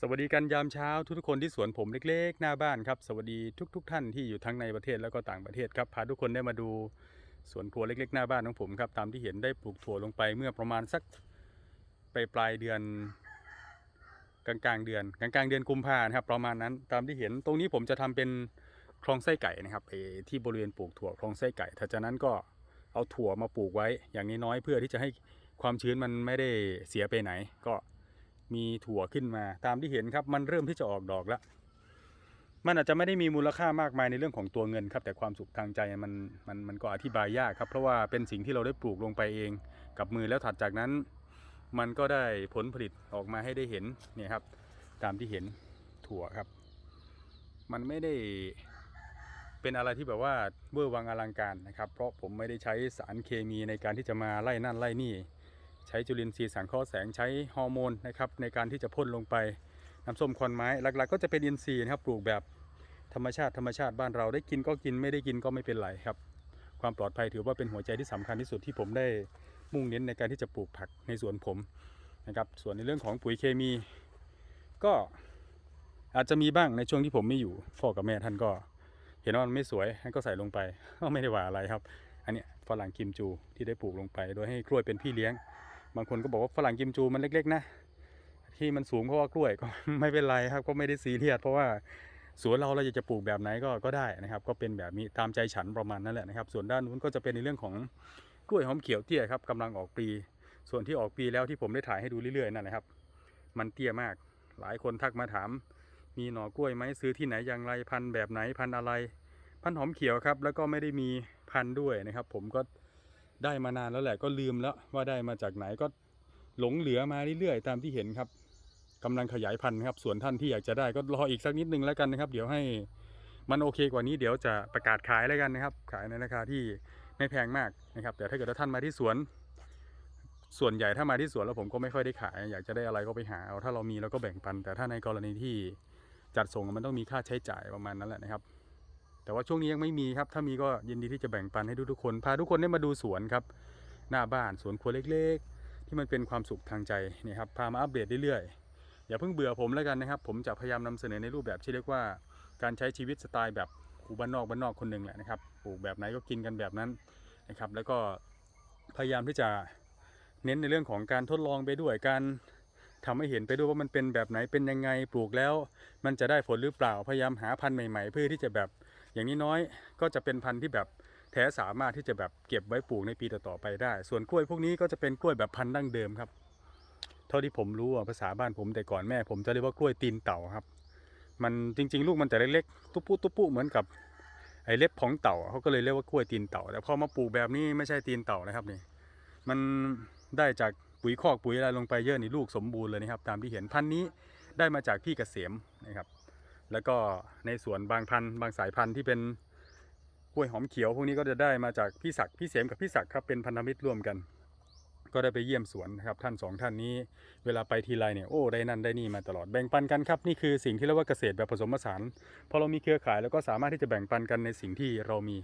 สวัสดีกันยามเช้าทุกๆคนที่สวนผมเล็กๆ หน้าบ้านครับ สวัสดีทุกๆท่านที่อยู่ทั้งในประเทศแล้วก็ต่างประเทศครับพาทุกคนได้มาดูสวนครัวเล็กๆ หน้าบ้านของผมครับตามที่เห็นได้ปลูกถั่วลงไปเมื่อประมาณสักไปปลายเดือน กลางๆเดือน กลางๆเดือนกุมภานะครับประมาณนั้นตามที่เห็นตรงนี้ผมจะทำเป็นคลองไส้ไก่นะครับที่บริเวณปลูกถั่วคลองไส้ไก่ถ้าจากนั้นก็เอาถั่วมาปลูกไว้อย่างน้อยๆเพื่อที่จะให้ความชื้นมันไม่ได้เสียไปไหน ก็ มีถั่วขึ้นมา ตามที่เห็นครับมันเริ่มที่จะออกดอกแล้ว มันอาจจะไม่ได้มีมูลค่ามากมายในเรื่องของตัวเงินครับ แต่ความสุขทางใจมันมันมันก็อธิบายยากครับ เพราะว่าเป็นสิ่งที่เราได้ปลูกลงไปเองกับมือแล้วถัดจากนั้น มันก็ได้ผลผลิตออกมาให้ได้เห็นเนี่ยครับ ตามที่เห็นถั่วครับ มันไม่ได้เป็นอะไรที่แบบว่าเวอร์วังอลังการนะครับ เพราะผมไม่ได้ใช้สารเคมีในการที่จะมาไล่นั่นไล่นี่ ใช้จุลินทรีย์สังเคราะห์แสงใช้ฮอร์โมนนะครับในการที่จะพ่นลงไปน้ำส้มควันไม้หลักๆ ก็จะเป็นอินทรีย์นะครับปลูกแบบธรรมชาติธรรมชาติบ้านเราได้กินก็กินไม่ได้กินก็ไม่เป็นไรครับ ความปลอดภัยถือว่าเป็นหัวใจที่สำคัญที่สุดที่ผมได้มุ่งเน้นในการที่จะปลูกผักในสวนผมนะครับส่วนในเรื่องของปุ๋ยเคมี ก็อาจจะมีบ้างในช่วงที่ผมไม่อยู่พ่อกับแม่ท่านก็ เห็นว่ามันไม่สวยท่านก็ใส่ลงไปก็ไม่ได้ว่าอะไรครับ อันนี้ฝรั่งกิมจูที่ได้ปลูกลงไป โดยให้กล้วยเป็นพี่เลี้ยง บางคนก็บอกว่าฝรั่งกิมจูมันเล็กๆนะที่มันสูงเพราะว่ากล้วยก็ไม่เป็นไรครับ ก็ไม่ได้ซีเรียสเพราะว่าสวนเราเราอยากจะปลูกแบบไหนก็ก็ได้นะครับ ก็เป็นแบบนี้ตามใจฉันประมาณนั้นแหละนะครับ ส่วนด้านนู้นก็จะเป็นในเรื่องของกล้วยหอมเขียวเตี้ยครับกำลังออกปี ส่วนที่ออกปีแล้วที่ผมได้ถ่ายให้ดูเรื่อยๆนั่นแหละครับ มันเตี้ยมาก หลายคนทักมาถาม มีหน่อกล้วยไหมซื้อที่ไหนอย่างไรพันธุ์แบบไหนพันธุ์อะไร พันธุ์หอมเขียวครับ แล้วก็ไม่ได้มีพันธุ์ด้วยนะครับ ผมก็ ได้มานานแล้วแหละก็ลืมแล้วว่าได้มาจากไหนก็หลงเหลือมาเรื่อยๆตามที่เห็นครับกำลังขยายพันธุ์ครับส่วนท่านที่อยากจะได้ก็รออีกสักนิดนึงแล้วกันนะครับ เดี๋ยวให้มันโอเคกว่านี้เดี๋ยวจะประกาศขายแล้วกันนะครับ ขายในราคาที่ไม่แพงมากนะครับแต่ถ้าเกิดว่าท่านมาที่สวน ส่วนใหญ่ถ้ามาที่สวนแล้วผมก็ไม่ค่อยได้ขาย อยากจะได้อะไรก็ไปหาเอาถ้าเรามีเราก็แบ่งปัน แต่ถ้าในกรณีที่จัดส่งมันต้องมีค่าใช้จ่ายประมาณนั้นแหละนะครับ แต่ว่าช่วงนี้ยังไม่มีครับ ถ้ามีก็ยินดีที่จะแบ่งปันให้ทุกๆคน พาทุกคนได้มาดูสวนครับ หน้าบ้านสวนครัวเล็กๆ ที่มันเป็นความสุขทางใจนี่ครับ พามาอัปเดตเรื่อยๆ อย่าเพิ่งเบื่อผมแล้วกันนะครับ ผมจะพยายามนำเสนอในรูปแบบที่เรียกว่า การใช้ชีวิตสไตล์แบบครูบ้านนอกบ้านนอกคนหนึ่งแหละนะครับ ปลูกแบบไหนก็กินกันแบบนั้นนะครับ แล้วก็พยายามที่จะเน้นในเรื่องของการทดลองไปด้วยการทำให้เห็นไปด้วยว่ามันเป็นแบบไหนเป็นยังไงปลูกแล้ว มันจะได้ผลหรือเปล่าพยายามหาพันธุ์ใหม่ ๆ เพื่อที่จะแบบ อย่างนี้น้อยก็จะเป็นพันธุ์ที่แบบแท้สามารถที่จะแบบเก็บไว้ปลูกในปีต่อๆไปได้ ส่วนกล้วยพวกนี้ก็จะเป็นกล้วยแบบพันธุ์ดั้งเดิมครับ เท่าที่ผมรู้ภาษาบ้านผมแต่ก่อนแม่ ผมจะเรียกว่ากล้วยตีนเต่าครับ มันจริง ๆ ลูกมันจะเล็กๆตุ๊ปุตุ๊ปุเหมือนกับไอ้เล็บของเต่าเขาก็เลยเรียกว่ากล้วยตีนเต่า แต่พอมาปลูกแบบนี้ไม่ใช่ตีนเต่านะครับนี่ มันได้จากปุ๋ยคอกปุ๋ยอะไรลงไปเยอะนี่ลูกสมบูรณ์เลยนะครับ ตามที่เห็นพันธุ์นี้ได้มาจากพี่เกษมนะครับ แล้วก็ในสวนบางพันธุ์บางสายพันธุ์ที่เป็นกล้วยหอมเขียว พวกนี้ก็จะได้มาจากพี่ศักดิ์พี่เสียมกับพี่ศักดิ์ครับเป็นพันธมิตรร่วมกัน ก็ได้ไปเยี่ยมสวนนะครับท่านสองท่านนี้ เวลาไปทีไรเนี่ยโอ้ได้นั่นได้นี่มาตลอดแบ่งปันกันครับนี่คือสิ่งที่เรียกว่าเกษตรแบบผสมผสานพอเรามีเครือข่ายแล้วก็สามารถที่จะแบ่งปันกันในสิ่งที่เรามี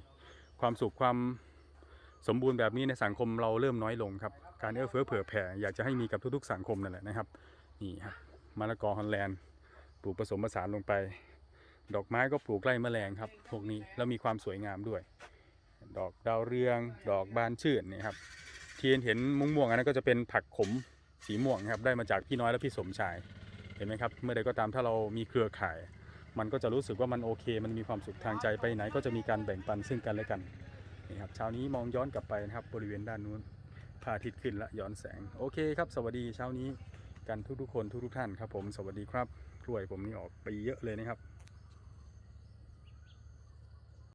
ความสุขความสมบูรณ์แบบนี้ในสังคมเราเริ่มน้อยลงครับการเอื้อเฟื้อเผื่อแผ่อยากจะให้มีกับทุกๆ สังคมนั่นแหละนะครับนี่ครับมะละกอฮอลแลนด์ ปลูกผสมผสานลงไป ดอกไม้ก็ปลูกไล่แมลงครับ พวกนี้แล้วมีความสวยงามด้วย ดอกดาวเรือง ดอกบานชื่นนี่ครับที่เห็นม่วงๆอันนั้นก็จะเป็นผักขมสีม่วงครับได้มาจากพี่น้อยและพี่สมชายเห็นไหมครับ เมื่อใดก็ตามถ้าเรามีเครือข่าย มันก็จะรู้สึกว่ามันโอเค มันมีความสุขทางใจไปไหน ก็จะมีการแบ่งปันซึ่งกันและกันนี่ครับเช้านี้มองย้อนกลับไปนะครับ บริเวณด้านนู้นพระอาทิตย์ขึ้นและย้อนแสง โอเคครับ สวัสดีเช้านี้กันทุกๆคนทุกๆท่านครับผม สวัสดีครับ กล้วยผมนี่ออกไปเยอะเลยนะครับ